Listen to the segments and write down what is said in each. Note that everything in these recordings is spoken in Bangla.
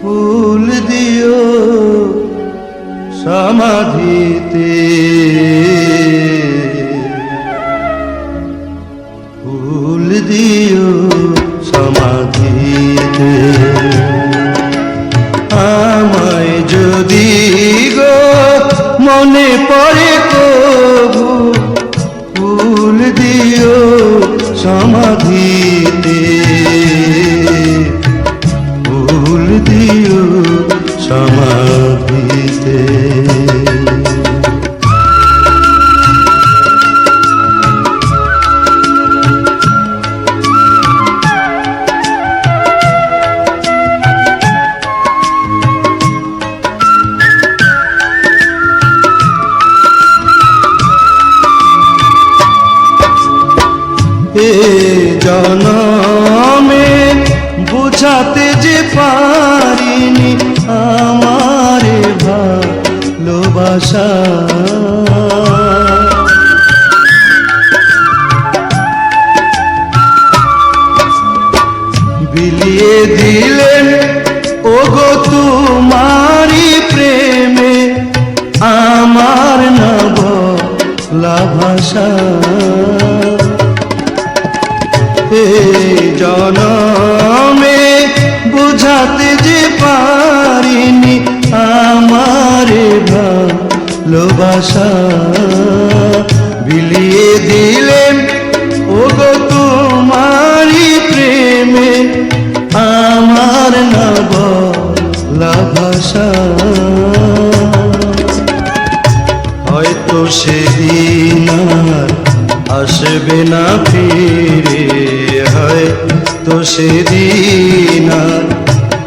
ফুল দিও সমাধিতে। ফুল দিও সমাধিতে। আমায় যদি গো মনে পড়ে এ জনমে, বুঝাতে যে পারিনি আমারে ভালোবাসা। বিলিয়ে দিলেন, ওগো তোমারি প্রেমে, আমার নব ভাষা হে জনমে বুঝাতে যে পারিনি আমারে ভালোবাসা। বিলিয়ে দিলেন, ওগো তোমারি প্রেমে আমার নব ভাষা। হয়তো সেদিন আসবে না ফিরে। হয়তো সেদিন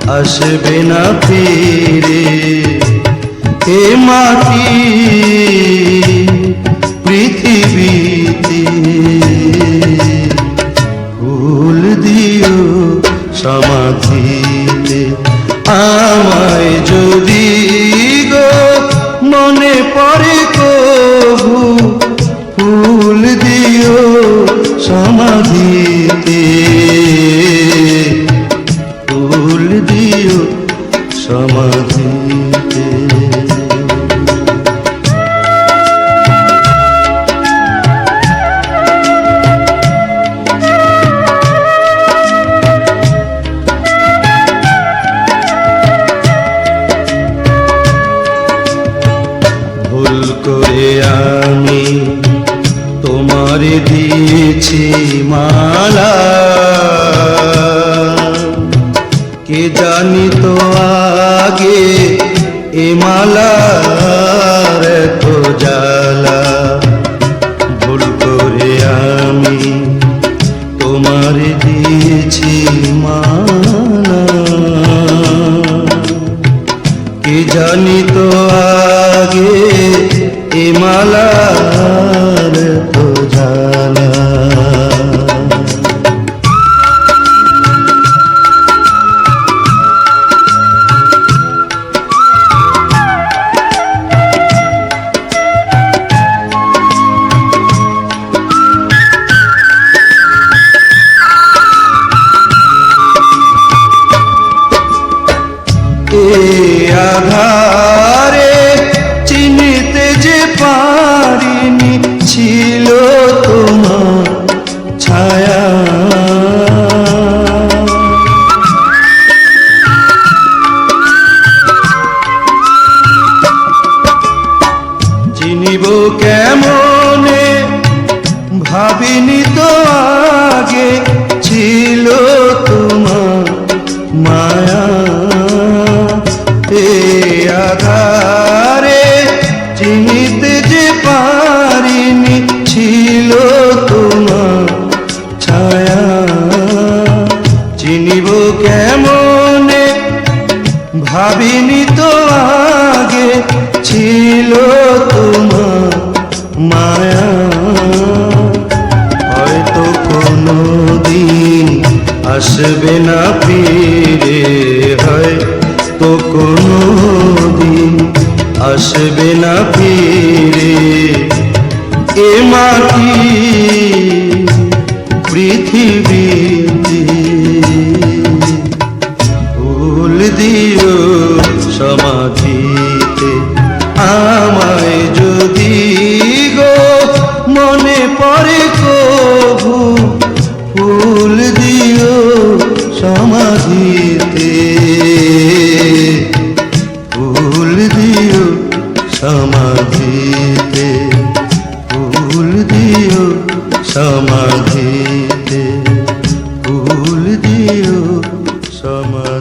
আসবে না ফিরে। হে মাটি পৃথিবীতে। ফুল দিও সমাধিতে। আমায় সমাধিতে ফুল দিও সমাধিতে। ভুল করে দিয়েছি মালা। কে জানি তো আগে এ মালার তো জ্বালা। ভুল করে আমি তোমার দিয়েছি মালা। কি জানি তো আগে এ মালার আধারে চিনিতে যে পারিনি ছিল তোমার ছায়া। চিনিব কেমনে ভাবিনি তো আগে ছিল আধারে চিনিতে যে পারিনি ছিল তোমার ছায়া। চিনিব কেমনে? ভাবিনি তো আগে ছিল তোমার মায়া। হয়তো কোনো দিন আসবে না ফিরে হয় তো আসবে না ফিরে। এ মাটি পৃথিবীতে? ভুল দিও সমাধিতে আমায় যদি গো, মনে পড়ে কভু ফুল দিও সমাধিতে। দিও সময়